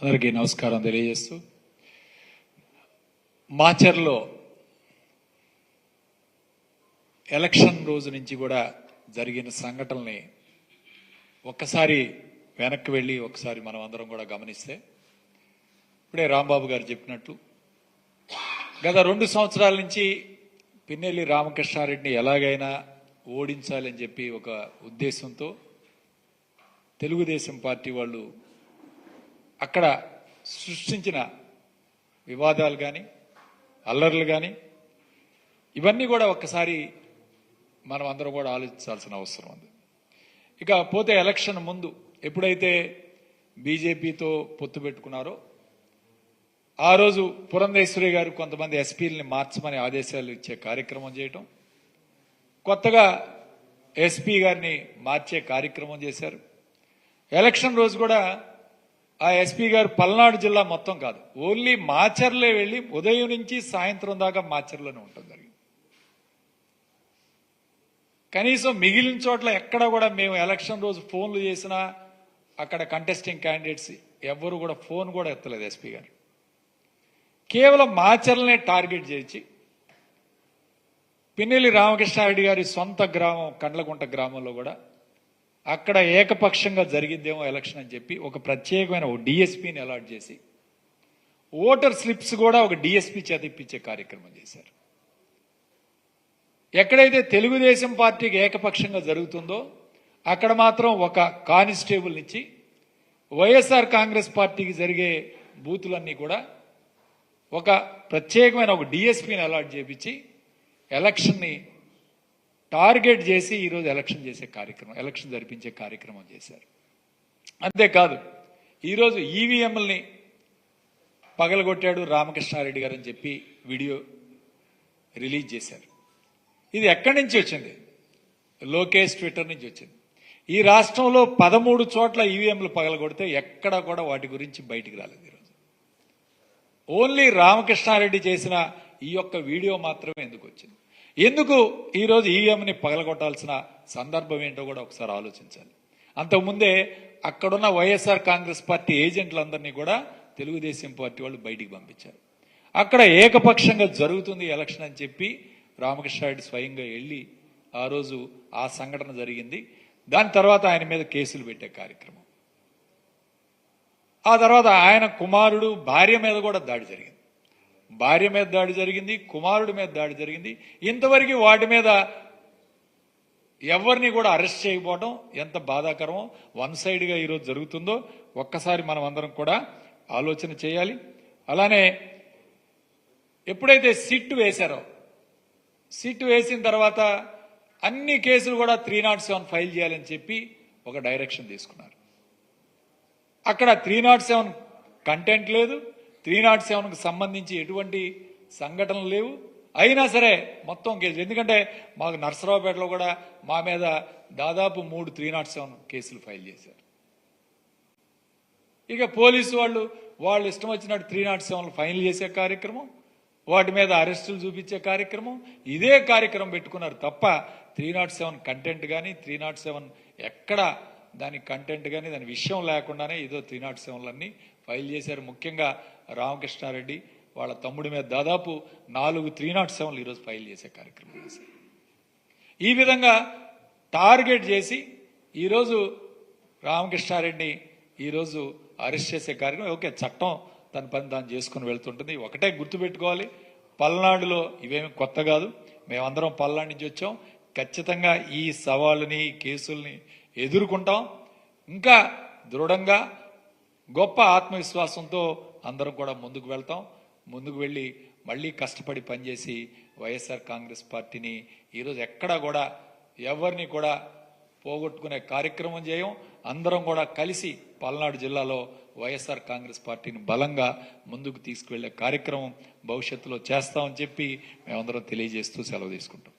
అందరికీ నమస్కారం తెలియజేస్తూ మాచర్లో ఎలక్షన్ రోజు నుంచి కూడా జరిగిన సంఘటనల్ని ఒక్కసారి వెనక్కి వెళ్ళి ఒకసారి మనం అందరం కూడా గమనిస్తే ఇప్పుడే రాంబాబు గారు చెప్పినట్టు గత రెండు సంవత్సరాల నుంచి పిన్నెల్లి రామకృష్ణారెడ్డిని ఎలాగైనా ఓడించాలని చెప్పి ఒక ఉద్దేశంతో తెలుగుదేశం పార్టీ వాళ్ళు అక్కడ సృష్టించిన వివాదాలు కానీ అల్లర్లు కానీ ఇవన్నీ కూడా ఒక్కసారి మనం అందరూ కూడా ఆలోచించాల్సిన అవసరం ఉంది. ఇక పోతే ఎలక్షన్ ముందు ఎప్పుడైతే బీజేపీతో పొత్తు పెట్టుకున్నారో ఆ రోజు పురంధేశ్వరి గారు కొంతమంది ఎస్పీలని మార్చమని ఆదేశాలు ఇచ్చే కార్యక్రమం చేయటం కొత్తగా ఎస్పీ గారిని మార్చే కార్యక్రమం చేశారు. ఎలక్షన్ రోజు కూడా ఆ ఎస్పీ గారు పల్నాడు జిల్లా మొత్తం కాదు. ఓన్లీ మాచర్లే వెళ్ళి ఉదయం నుంచి సాయంత్రం దాకా మాచర్లోనే ఉంటుంది జరిగింది. కనీసం మిగిలిన చోట్ల ఎక్కడ కూడా మేము ఎలక్షన్ రోజు ఫోన్లు చేసినా అక్కడ కంటెస్టింగ్ క్యాండిడేట్స్ ఎవ్వరు కూడా ఫోన్ కూడా ఎత్తలేదు ఎస్పీ గారు. కేవలం మాచర్లనే టార్గెట్ చేసి పిన్నెల్లి రామకృష్ణారెడ్డి గారి సొంత గ్రామం కండ్లగుంట గ్రామంలో కూడా అక్కడ ఏకపక్షంగా జరిగిద్దేమో ఎలక్షన్ అని చెప్పి ఒక ప్రత్యేకమైన ఒక డిఎస్పీని అలాట్ చేసి ఓటర్ స్లిప్స్ కూడా ఒక డిఎస్పీ చేత ఇప్పించే కార్యక్రమం చేశారు. ఎక్కడైతే తెలుగుదేశం పార్టీకి ఏకపక్షంగా జరుగుతుందో అక్కడ మాత్రం ఒక కానిస్టేబుల్ ఇచ్చి వైఎస్ఆర్ కాంగ్రెస్ పార్టీకి జరిగే బూతులన్నీ కూడా ఒక ప్రత్యేకమైన ఒక డిఎస్పీని అలాట్ చేపించి ఎలక్షన్ని టార్గెట్ చేసి ఈరోజు ఎలక్షన్ చేసే కార్యక్రమం ఎలక్షన్ జరిపించే కార్యక్రమం చేశారు. అంతేకాదు ఈరోజు ఈవీఎంలని పగలగొట్టాడు రామకృష్ణారెడ్డి గారు అని చెప్పి వీడియో రిలీజ్ చేశారు. ఇది ఎక్కడి నుంచి వచ్చింది? లోకేష్ ట్విట్టర్ నుంచి వచ్చింది. ఈ రాష్ట్రంలో పదమూడు చోట్ల ఈవీఎంలు పగలగొడితే ఎక్కడా కూడా వాటి గురించి బయటికి రాలేదు ఈరోజు. ఓన్లీ రామకృష్ణారెడ్డి చేసిన ఈ యొక్క వీడియో మాత్రమే ఎందుకు వచ్చింది? ఎందుకు ఈరోజు ఈవీఎంని పగలగొట్టాల్సిన సందర్భం ఏంటో కూడా ఒకసారి ఆలోచించాలి అంతకుముందే అక్కడున్న వైఎస్ఆర్ కాంగ్రెస్ పార్టీ ఏజెంట్లందరినీ కూడా తెలుగుదేశం పార్టీ వాళ్ళు బయటికి పంపించారు. అక్కడ ఏకపక్షంగా జరుగుతుంది ఎలక్షన్ అని చెప్పి రామకృష్ణారెడ్డి స్వయంగా వెళ్ళి ఆ రోజు ఆ సంఘటన జరిగింది. దాని తర్వాత ఆయన మీద కేసులు పెట్టే కార్యక్రమం. ఆ తర్వాత ఆయన కుమారుడు భార్య మీద కూడా దాడి జరిగింది. భార్య మీద దాడి జరిగింది కుమారుడి మీద దాడి జరిగింది. ఇంతవరకు వాటి మీద ఎవరిని కూడా అరెస్ట్ చేయకపోవడం ఎంత బాధాకరమో వన్ సైడ్గా ఈరోజు జరుగుతుందో ఒక్కసారి మనం అందరం కూడా ఆలోచన చేయాలి. అలానే ఎప్పుడైతే సిట్ వేశారో సిట్ వేసిన తర్వాత అన్ని కేసులు కూడా త్రీ నాట్ సెవెన్ ఫైల్ చేయాలని చెప్పి ఒక డైరెక్షన్ తీసుకున్నారు. అక్కడ త్రీ నాట్ సెవెన్ కంటెంట్ లేదు త్రీ నాట్ సెవెన్కి సంబంధించి ఎటువంటి సంఘటనలు లేవు. అయినా సరే మొత్తం కేసులు. ఎందుకంటే మాకు నర్సరావుపేటలో కూడా మా మీద దాదాపు మూడు త్రీ నాట్ సెవెన్ కేసులు ఫైల్ చేశారు. ఇక పోలీసు వాళ్ళు వాళ్ళు ఇష్టం వచ్చినట్టు త్రీ నాట్ సెవెన్ ఫైనల్ చేసే కార్యక్రమం వాటి మీద అరెస్టులు చూపించే కార్యక్రమం ఇదే కార్యక్రమం పెట్టుకున్నారు తప్ప త్రీ నాట్ సెవెన్ కంటెంట్ కానీ త్రీ నాట్ సెవెన్ ఎక్కడ దాని కంటెంట్ కానీ దాని విషయం లేకుండానే ఏదో త్రీ నాట్ సెవెన్లన్నీ ఫైల్ చేశారు. ముఖ్యంగా రామకృష్ణారెడ్డి వాళ్ళ తమ్ముడి మీద దాదాపు నాలుగు త్రీ నాట్ సెవెన్లు ఈరోజు ఫైల్ చేసే కార్యక్రమం చేశారు. ఈ విధంగా టార్గెట్ చేసి ఈరోజు రామకృష్ణారెడ్డిని ఈరోజు అరెస్ట్ చేసే కార్యక్రమం ఓకే చట్టం తన పని తాను చేసుకుని వెళ్తుంటుంది. ఒకటే గుర్తుపెట్టుకోవాలి పల్నాడులో ఇవేమి కొత్త కాదు. మేమందరం పల్నాడు నుంచి వచ్చాం. ఖచ్చితంగా ఈ సవాళ్ళని కేసుల్ని ఎదుర్కొంటాం. ఇంకా దృఢంగా గొప్ప ఆత్మవిశ్వాసంతో అందరం కూడా ముందుకు వెళ్తాం. ముందుకు వెళ్ళి మళ్ళీ కష్టపడి పనిచేసి వైఎస్ఆర్ కాంగ్రెస్ పార్టీని ఈరోజు ఎక్కడా కూడా ఎవరిని కూడా పోగొట్టుకునే కార్యక్రమం చేయం. అందరం కూడా కలిసి పల్నాడు జిల్లాలో వైఎస్ఆర్ కాంగ్రెస్ పార్టీని బలంగా ముందుకు తీసుకువెళ్ళే కార్యక్రమం భవిష్యత్తులో చేస్తామని చెప్పి మేమందరం తెలియజేస్తూ సెలవు తీసుకుంటాం.